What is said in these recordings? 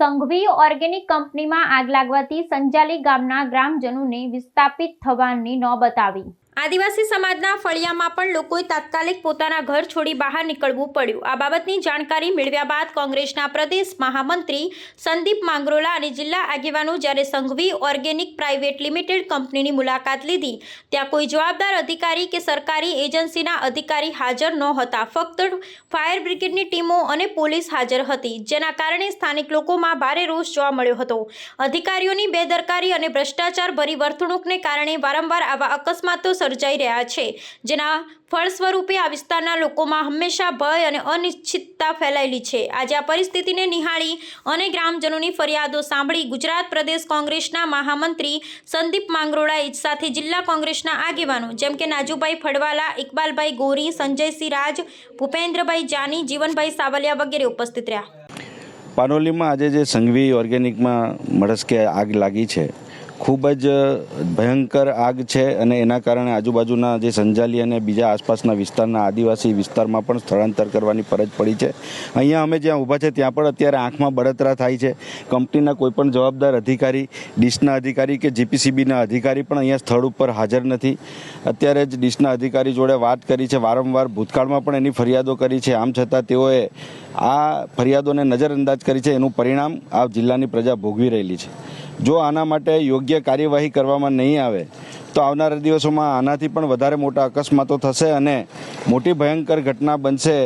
Sanghvi organic કંપનીમાં આગ લાગવાથી સંજાલી ગામના ગ્રામજનોને વિસ્થાપિત થવાની નોબત આવી આદિવાસી સમાજના ફળિયામાં પણ લોકોએ તાત્કાલિક પોતાના ઘર છોડી બહાર નીકળવું પડ્યું. આ બાબતની જાણકારી મેળવ્યા બાદ કોંગ્રેસના પ્રદેશ મહામંત્રી સંદીપ માંગરોલા અને જિલ્લા આગેવાનો જ્યારે સંઘવી ઓર્ગેનિક પ્રાઇવેટ લિમિટેડ કંપનીની મુલાકાત લીધી, ત્યાં કોઈ જવાબદાર અધિકારી કે સરકારી એજન્સીના અધિકારી હાજર નહોતા. ફક્ત ફાયર બ્રિગેડની ટીમો અને પોલીસ હાજર હતી, જેના કારણે સ્થાનિક લોકોમાં ભારે રોષ જોવા મળ્યો હતો. અધિકારીઓની બેદરકારી અને ભ્રષ્ટાચાર ભરી વર્તણૂકને કારણે વારંવાર આવા અકસ્માતો સર્જાઈ રહ્યા છે. જેના ફળ સ્વરૂપે આ વિસ્તારના લોકોમાં હંમેશા ભય અને અનિશ્ચિતતા ફેલાયેલી છે. આજે આ પરિસ્થિતિને નિહાળી અને ગ્રામજનોની ફરિયાદો સાંભળી ગુજરાત પ્રદેશ કોંગ્રેસના મહામંત્રી સંદીપ માંગરોળાએ સાથે જિલ્લા કોંગ્રેસના આગેવાનો જેમ કે નાજુભાઈ ફડવાલા ઇકબાલભાઈ ગોરી, સંજયસિંહ રાજ, ભૂપેન્દ્રભાઈ જાની, જીવનભાઈ સાવલિયા વગેરે ઉપસ્થિત રહ્યા. પાનોલીમાં આજે જે સંઘવી ઓર્ગેનિકમાં મળસ્કે આગ લાગી છે ખૂબ જ ભયંકર આગ છે અને એના કારણે આજુબાજુના જે સંજાલી અને બીજા આસપાસના વિસ્તારના આદિવાસી વિસ્તારમાં પણ સ્થળાંતર કરવાની ફરજ પડી છે. અહીંયા અમે જ્યાં ઊભા છે ત્યાં પણ અત્યારે આંખમાં બળતરા થાય છે. કંપનીના કોઈપણ જવાબદાર અધિકારી, ડીશના અધિકારી કે જીપીસીબીના અધિકારી પણ અહીંયા સ્થળ ઉપર હાજર નથી. અત્યારે જ ડીશના અધિકારી જોડે વાત કરી છે. વારંવાર ભૂતકાળમાં પણ એની ફરિયાદો કરી છે. આમ છતાં તેઓએ આ ફરિયાદોને નજરઅંદાજ કરી છે. એનું પરિણામ આ જિલ્લાની પ્રજા ભોગવી રહેલી છે. જો આના માટે યોગ્ય કાર્યવાહી કરવામાં નહીં આવે, તો આવનારા દિવસોમાં આનાથી પણ વધારે મોટા અકસ્માતો થશે અને મોટી ભયંકર ઘટના બનશે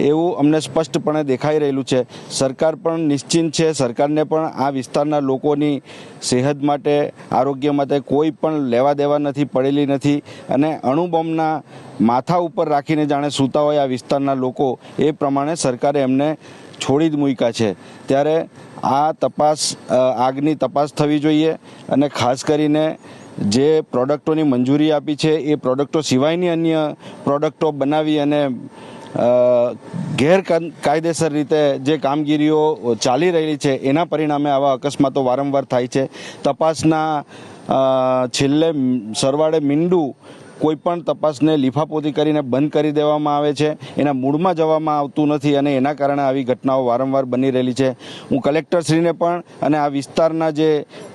એવું અમને સ્પષ્ટપણે દેખાઈ રહેલું છે. સરકાર પણ નિશ્ચિંત છે. સરકારને પણ આ વિસ્તારના લોકોની સેહત માટે, આરોગ્ય માટે કોઈ પણ લેવા દેવા નથી, પડેલી નથી અને અણુબોમ્બના માથા ઉપર રાખીને જાણે સૂતા હોય આ વિસ્તારના લોકો, એ પ્રમાણે સરકારે એમને છોડી જ મૂક્યા છે. ત્યારે આ તપાસ આગની તપાસ થવી જોઈએ અને ખાસ કરીને જે પ્રોડક્ટોની મંજૂરી આપી છે, એ પ્રોડક્ટો સિવાયની અન્ય પ્રોડક્ટો બનાવી અને ગેરકાયદેસર રીતે જે કામગીરીઓ ચાલી રહેલી છે, એના પરિણામે આવા અકસ્માતો વારંવાર થાય છે. તપાસના છેલ્લે સરવાળે મીંડું કોઈ પણ તપાસને લીફાપોતી કરીને બંધ કરી દેવામાં આવે છે. એના મૂળમાં જવામાં આવતું નથી અને એના કારણે આવી ઘટનાઓ વારંવાર બની રહેલી છે. હું કલેક્ટરશ્રીને પણ અને આ વિસ્તારના જે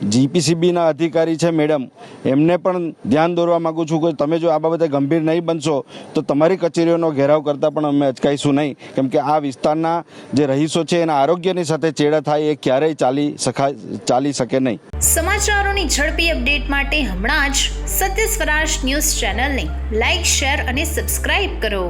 જીપીસીબીના અધિકારી છે મેડમ, એમને પણ ધ્યાન દોરવા માગું છું કે તમે જો આ બાબતે ગંભીર નહીં બનશો, તો તમારી કચેરીઓનો ઘેરાવ કરતાં પણ અમે અચકાઈશું નહીં. કેમ કે આ વિસ્તારના જે રહીશો છે, એના આરોગ્યની સાથે ચેડા થાય એ ક્યારેય ચાલી શકાય ચાલી શકે નહીં. સમાચારોની ઝડપી અપડેટ માટે હમણાં જ સત્ય સ્વરાજ ન્યૂઝ ચેનલને લાઇક શેર અને સબસ્ક્રાઇબ કરો.